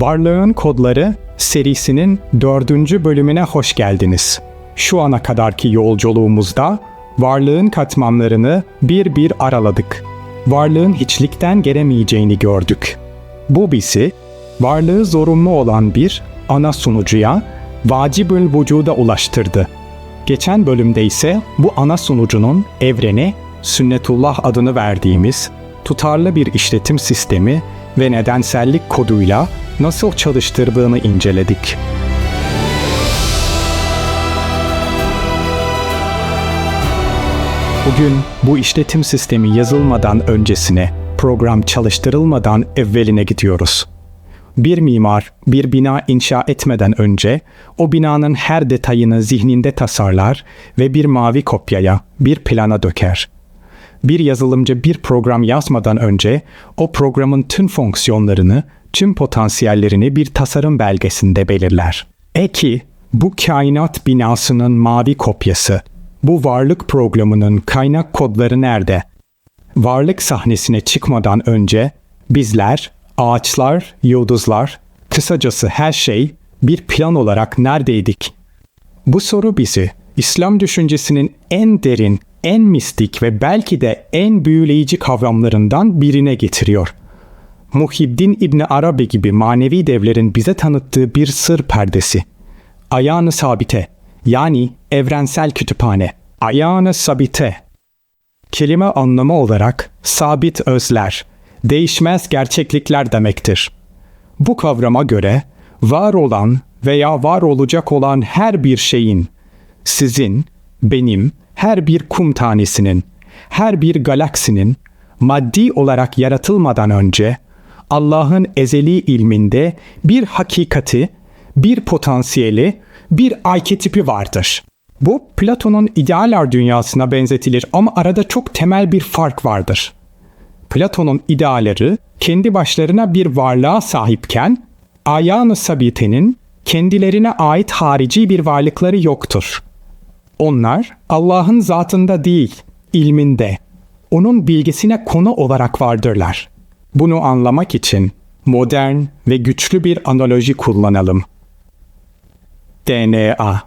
Varlığın Kodları serisinin dördüncü bölümüne hoş geldiniz. Şu ana kadarki yolculuğumuzda varlığın katmanlarını bir bir araladık. Varlığın hiçlikten gelemeyeceğini gördük. Bu bizi varlığı zorunlu olan bir ana sunucuya vacibül vücuda ulaştırdı. Geçen bölümde ise bu ana sunucunun evrene sünnetullah adını verdiğimiz tutarlı bir işletim sistemi ve nedensellik koduyla nasıl çalıştırdığını inceledik. Bugün bu işletim sistemi yazılmadan öncesine, program çalıştırılmadan evveline gidiyoruz. Bir mimar bir bina inşa etmeden önce o binanın her detayını zihninde tasarlar ve bir mavi kopyaya, bir plana döker. Bir yazılımcı bir program yazmadan önce o programın tüm fonksiyonlarını, tüm potansiyellerini bir tasarım belgesinde belirler. Eki, bu kainat binasının mavi kopyası. Bu varlık programının kaynak kodları nerede? Varlık sahnesine çıkmadan önce bizler, ağaçlar, yıldızlar, kısacası her şey bir plan olarak neredeydik? Bu soru bizi İslam düşüncesinin en derin, en mistik ve belki de en büyüleyici kavramlarından birine getiriyor. Muhiddin İbni Arabi gibi manevi devlerin bize tanıttığı bir sır perdesi. Ayağını sabite yani evrensel kütüphane. Ayağını sabite. Kelime anlamı olarak sabit özler, değişmez gerçeklikler demektir. Bu kavrama göre var olan veya var olacak olan her bir şeyin, sizin, benim, her bir kum tanesinin, her bir galaksinin maddi olarak yaratılmadan önce Allah'ın ezeli ilminde bir hakikati, bir potansiyeli, bir arketipi vardır. Bu Platon'un idealer dünyasına benzetilir ama arada çok temel bir fark vardır. Platon'un idealeri kendi başlarına bir varlığa sahipken ayağını sabitenin kendilerine ait harici bir varlıkları yoktur. Onlar Allah'ın zatında değil, ilminde, onun bilgisine konu olarak vardırlar. Bunu anlamak için modern ve güçlü bir analoji kullanalım. DNA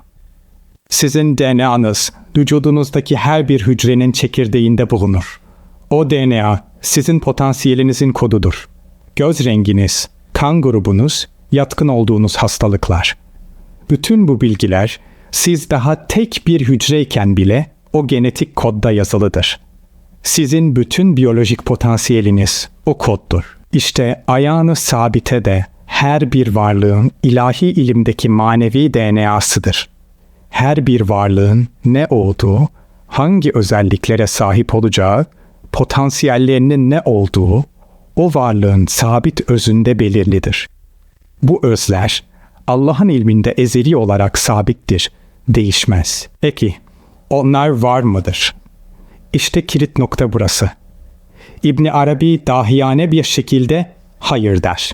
Sizin DNA'nız vücudunuzdaki her bir hücrenin çekirdeğinde bulunur. O DNA sizin potansiyelinizin kodudur. Göz renginiz, kan grubunuz, yatkın olduğunuz hastalıklar. Bütün bu bilgiler siz daha tek bir hücreyken bile o genetik kodda yazılıdır. Sizin bütün biyolojik potansiyeliniz o koddur. İşte ayağını sabite de her bir varlığın ilahi ilimdeki manevi DNA'sıdır. Her bir varlığın ne olduğu, hangi özelliklere sahip olacağı, potansiyellerinin ne olduğu, o varlığın sabit özünde belirlidir. Bu özler Allah'ın ilminde ezeli olarak sabittir, değişmez. Peki, onlar var mıdır? İşte kilit nokta burası. İbni Arabi dahiyane bir şekilde hayır der.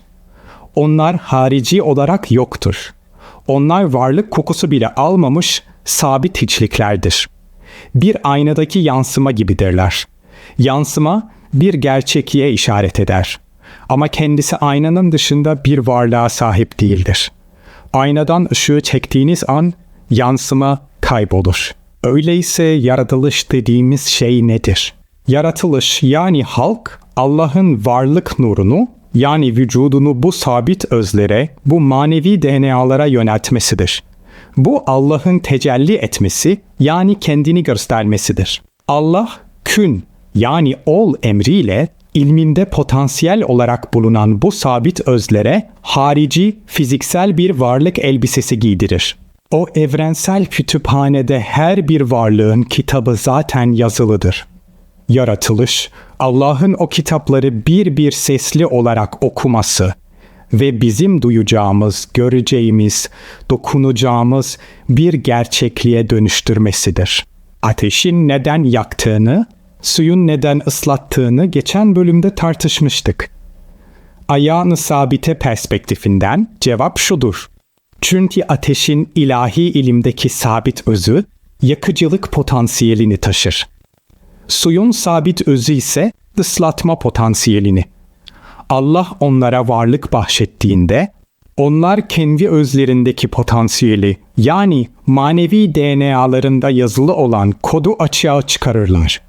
Onlar harici olarak yoktur. Onlar varlık kokusu bile almamış sabit hiçliklerdir. Bir aynadaki yansıma gibidirler. Yansıma bir gerçekliğe işaret eder. Ama kendisi aynanın dışında bir varlığa sahip değildir. Aynadan ışığı çektiğiniz an yansıma kaybolur. Öyleyse yaratılış dediğimiz şey nedir? Yaratılış yani halk Allah'ın varlık nurunu yani vücudunu bu sabit özlere, bu manevi DNA'lara yöneltmesidir. Bu Allah'ın tecelli etmesi yani kendini göstermesidir. Allah kün yani ol emriyle ilminde potansiyel olarak bulunan bu sabit özlere harici fiziksel bir varlık elbisesi giydirir. O evrensel kütüphanede her bir varlığın kitabı zaten yazılıdır. Yaratılış, Allah'ın o kitapları bir bir sesli olarak okuması ve bizim duyacağımız, göreceğimiz, dokunacağımız bir gerçekliğe dönüştürmesidir. Ateşin neden yaktığını, suyun neden ıslattığını geçen bölümde tartışmıştık. Ayağını sabite perspektifinden cevap şudur. Çünkü ateşin ilahi ilimdeki sabit özü yakıcılık potansiyelini taşır. Suyun sabit özü ise ıslatma potansiyelini. Allah onlara varlık bahşettiğinde Onlar kendi özlerindeki potansiyeli yani manevi DNA'larında yazılı olan kodu açığa çıkarırlar.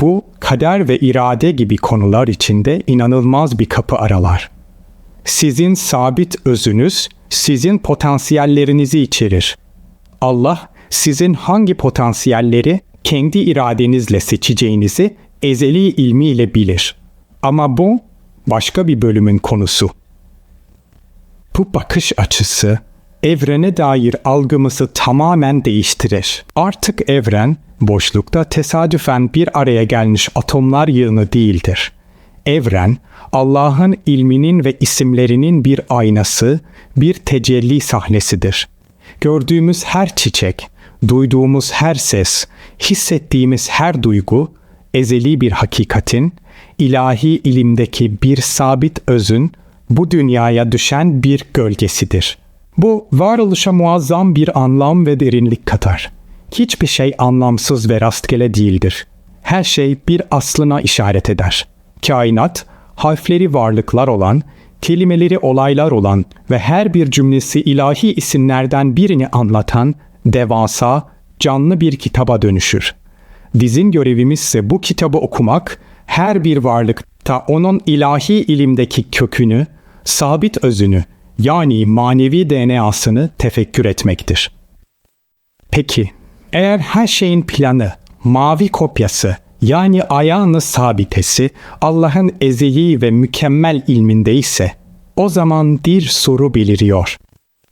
Bu kader ve irade gibi konular içinde inanılmaz bir kapı aralar. Sizin sabit özünüz sizin potansiyellerinizi içerir. Allah sizin hangi potansiyelleri kendi iradenizle seçeceğinizi ezeli ilmiyle bilir. Ama bu başka bir bölümün konusu. Bu bakış açısı evrene dair algımızı tamamen değiştirir. Artık evren boşlukta tesadüfen bir araya gelmiş atomlar yığını değildir. Evren Allah'ın ilminin ve isimlerinin bir aynası, bir tecelli sahnesidir. Gördüğümüz her çiçek, duyduğumuz her ses, hissettiğimiz her duygu ezeli bir hakikatin, ilahi ilimdeki bir sabit özün bu dünyaya düşen bir gölgesidir. Bu varoluşa muazzam bir anlam ve derinlik katar. Hiçbir şey anlamsız ve rastgele değildir. Her şey bir aslına işaret eder. Kainat, harfleri varlıklar olan, kelimeleri olaylar olan ve her bir cümlesi ilahi isimlerden birini anlatan devasa, canlı bir kitaba dönüşür. Bizim görevimiz ise bu kitabı okumak, her bir varlıkta onun ilahi ilimdeki kökünü, sabit özünü yani manevi DNA'sını tefekkür etmektir. Peki, eğer her şeyin planı, mavi kopyası yani ayağını sabitesi Allah'ın ezeli ve mükemmel ilminde ise o zaman bir soru beliriyor.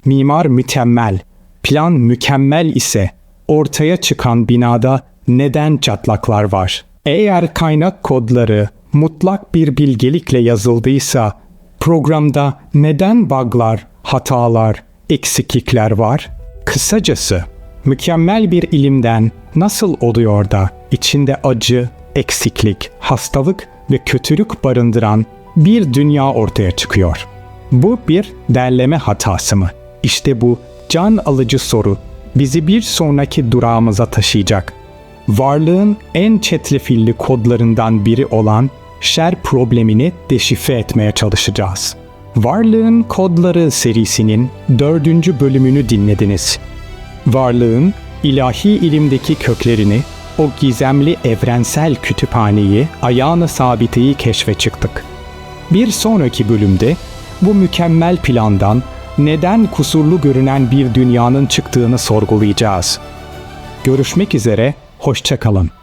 Mimar mükemmel, plan mükemmel ise ortaya çıkan binada neden çatlaklar var? Eğer kaynak kodları mutlak bir bilgelikle yazıldıysa programda neden bug'lar, hatalar, eksiklikler var? Kısacası mükemmel bir ilimden nasıl oluyor da içinde acı, eksiklik, hastalık ve kötülük barındıran bir dünya ortaya çıkıyor. Bu bir derleme hatası mı? İşte bu can alıcı soru bizi bir sonraki durağımıza taşıyacak. Varlığın en çetrefilli kodlarından biri olan şer problemini deşifre etmeye çalışacağız. Varlığın Kodları serisinin dördüncü bölümünü dinlediniz. Varlığın ilahi ilimdeki köklerini, o gizemli evrensel kütüphaneyi, ayağını sabiteyi keşfe çıktık. Bir sonraki bölümde bu mükemmel plandan neden kusurlu görünen bir dünyanın çıktığını sorgulayacağız. Görüşmek üzere, hoşçakalın.